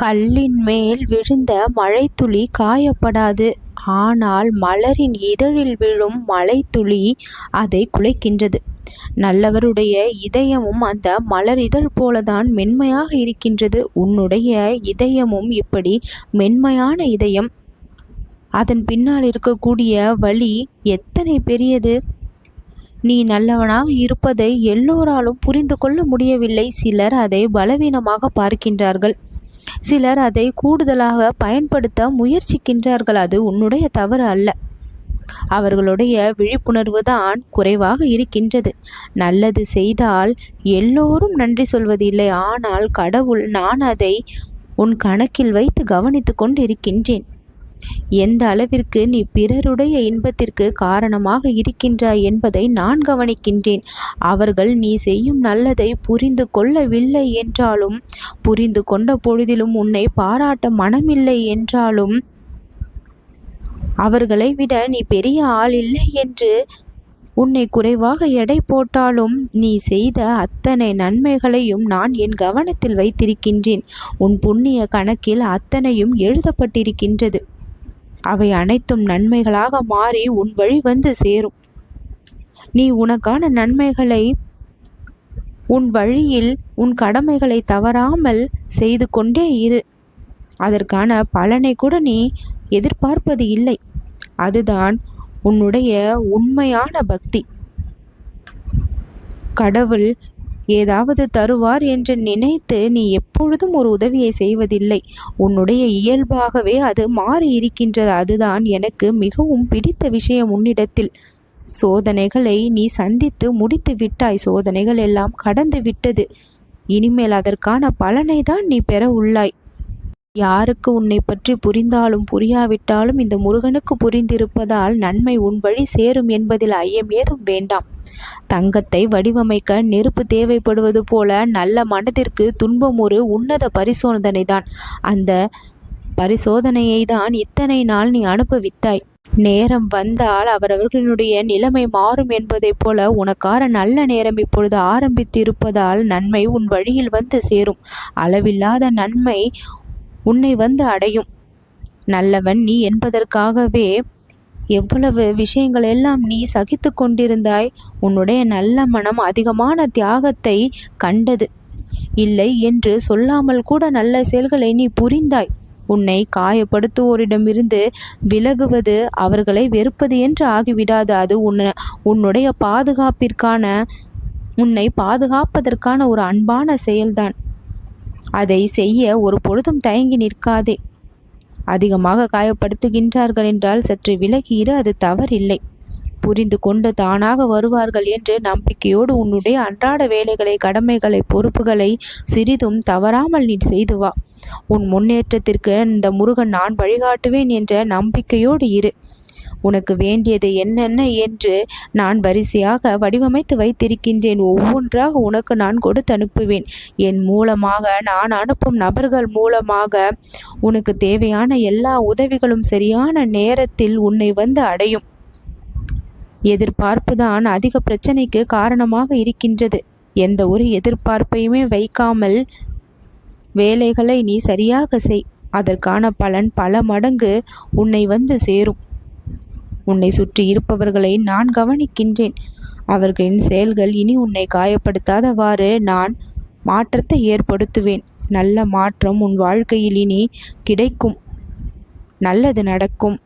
கல்லின் மேல் விழுந்த மழைத்துளி காயப்படாது. ஆனால் மலரின் இதழில் விழும் மழைத்துளி அதை குலைக்கின்றது. நல்லவருடைய இதயமும் அந்த மலர் இதழ் போலதான் மென்மையாக இருக்கின்றது. உன்னுடைய இதயமும் இப்படி மென்மையான இதயம். அதன் பின்னால் இருக்கக்கூடிய வழி எத்தனை பெரியது? நீ நல்லவனாக இருப்பதை எல்லோராலும் புரிந்து கொள்ள முடியவில்லை. சிலர் அதை பலவீனமாக பார்க்கின்றார்கள். சிலர் அதை கூடுதலாக பயன்படுத்த முயற்சிக்கின்றார்கள். அது உன்னுடைய தவறு அல்ல. அவர்களுடைய விழிப்புணர்வு தான் குறைவாக இருக்கின்றது. நல்லது செய்தால் எல்லோரும் நன்றி சொல்வதில்லை. ஆனால் கடவுள் நான் அதை உன் கணக்கில் வைத்து கவனித்து கொண்டிருக்கின்றேன். எந்த அளவிற்கு நீ பிறருடைய இன்பத்திற்கு காரணமாக இருக்கின்றாய் என்பதை நான் கவனிக்கின்றேன். அவர்கள் நீ செய்யும் நல்லதை புரிந்து கொள்ளவில்லை என்றாலும் புரிந்து கொண்ட பொழுதிலும் உன்னை பாராட்ட மனமில்லை என்றாலும் அவர்களை விட நீ பெரிய ஆள் இல்லை என்று உன்னை குறைவாக எடை போட்டாலும் நீ செய்த அத்தனை நன்மைகளையும் நான் என் கவனத்தில் வைத்திருக்கின்றேன். உன் புண்ணிய கணக்கில் அத்தனையும் எழுதப்பட்டிருக்கின்றது. அவை அனைத்தும் நன்மைகளாக மாறி உன் வழி வந்து சேரும். நீ உனக்கான நன்மைகளை உன் வழியில் உன் கடமைகளை தவறாமல் செய்து கொண்டே இரு. அதற்கான பலனை கூட நீ எதிர்பார்ப்பது இல்லை. அதுதான் உன்னுடைய உண்மையான பக்தி. கடவுள் ஏதாவது தருவார் என்று நினைத்து நீ எப்பொழுதும் ஒரு உதவியை செய்வதில்லை. உன்னுடைய இயல்பாகவே அது மாறி இருக்கின்றது அதுதான் எனக்கு மிகவும் பிடித்த விஷயம் உன்னிடத்தில். சோதனைகளை நீ சந்தித்து முடித்து விட்டாய். சோதனைகள் எல்லாம் கடந்து விட்டது. இனிமேல் அதற்கான பலனை தான் நீ பெற உள்ளாய். யாருக்கு உன்னை பற்றி புரிந்தாலும் புரியாவிட்டாலும் இந்த முருகனுக்கு புரிந்திருப்பதால் நன்மை உன் வழி சேரும் என்பதில் ஐயம் ஏதும் வேண்டாம். தங்கத்தை வடிவமைக்க நெருப்பு தேவைப்படுவது போல நல்ல மனதிற்கு துன்பம் ஒரு உன்னத பரிசோதனை தான் அந்த பரிசோதனையை தான் இத்தனை நாள் நீ அனுபவித்தாய். நேரம் வந்தால் அவரவர்களுடைய நிலைமை மாறும் என்பதைப் போல உனக்கார நல்ல நேரம் இப்பொழுது ஆரம்பித்திருப்பதால் நன்மை உன் வழியில் வந்து சேரும். அளவில்லாத நன்மை உன்னை வந்து அடையும். நல்லவன் நீ என்பதற்காகவே எவ்வளவு விஷயங்கள் எல்லாம் நீ சகித்து கொண்டிருந்தாய். உன்னுடைய நல்ல மனம் அதிகமான தியாகத்தை கண்டது. இல்லை என்று சொல்லாமல் கூட நல்ல செயல்களை நீ புரிந்தாய். உன்னை காயப்படுத்துவோரிடமிருந்து விலகுவது அவர்களை வெறுப்பது என்று ஆகிவிடாது. அது உன்ன உன்னுடைய பாதுகாப்பிற்கான உன்னை பாதுகாப்பதற்கான ஒரு அன்பான செயல்தான். அதை செய்ய ஒரு பொழுதும் தயங்கி நிற்காதே. அதிகமாக காயப்படுத்துகின்றார்கள் என்றால் சற்று விலகியிரு அது தவறில்லை. புரிந்து கொண்டு தானாக வருவார்கள் என்று நம்பிக்கையோடு உன்னுடைய அன்றாட வேலைகளை கடமைகளை பொறுப்புகளை சிறிதும் தவறாமல் நீ செய்து வா. உன் முன்னேற்றத்திற்கு இந்த முருகன் நான் வழிகாட்டுவேன் என்ற நம்பிக்கையோடு இரு. உனக்கு வேண்டியது என்னென்ன என்று நான் வரிசையாக வடிவமைத்து வைத்திருக்கின்றேன். ஒவ்வொன்றாக உனக்கு நான் கொடுத்து அனுப்புவேன். என் மூலமாக நான் அனுப்பும் நபர்கள் மூலமாக உனக்கு தேவையான எல்லா உதவிகளும் சரியான நேரத்தில் உன்னை வந்து அடையும். எதிர்பார்ப்பு தான் அதிக பிரச்சனைக்கு காரணமாக இருக்கின்றது. எந்த ஒரு எதிர்பார்ப்பையுமே வைக்காமல் வேலைகளை நீ சரியாக செய். அதற்கான பலன் பல மடங்கு உன்னை வந்து சேரும். உன்னை சுற்றி இருப்பவர்களை நான் கவனிக்கின்றேன். அவர்களின் செயல்கள் இனி உன்னை காயப்படுத்தாதவாறு நான் மாற்றத்தை ஏற்படுத்துவேன். நல்ல மாற்றம் உன் வாழ்க்கையில் இனி கிடைக்கும். நல்லது நடக்கும்.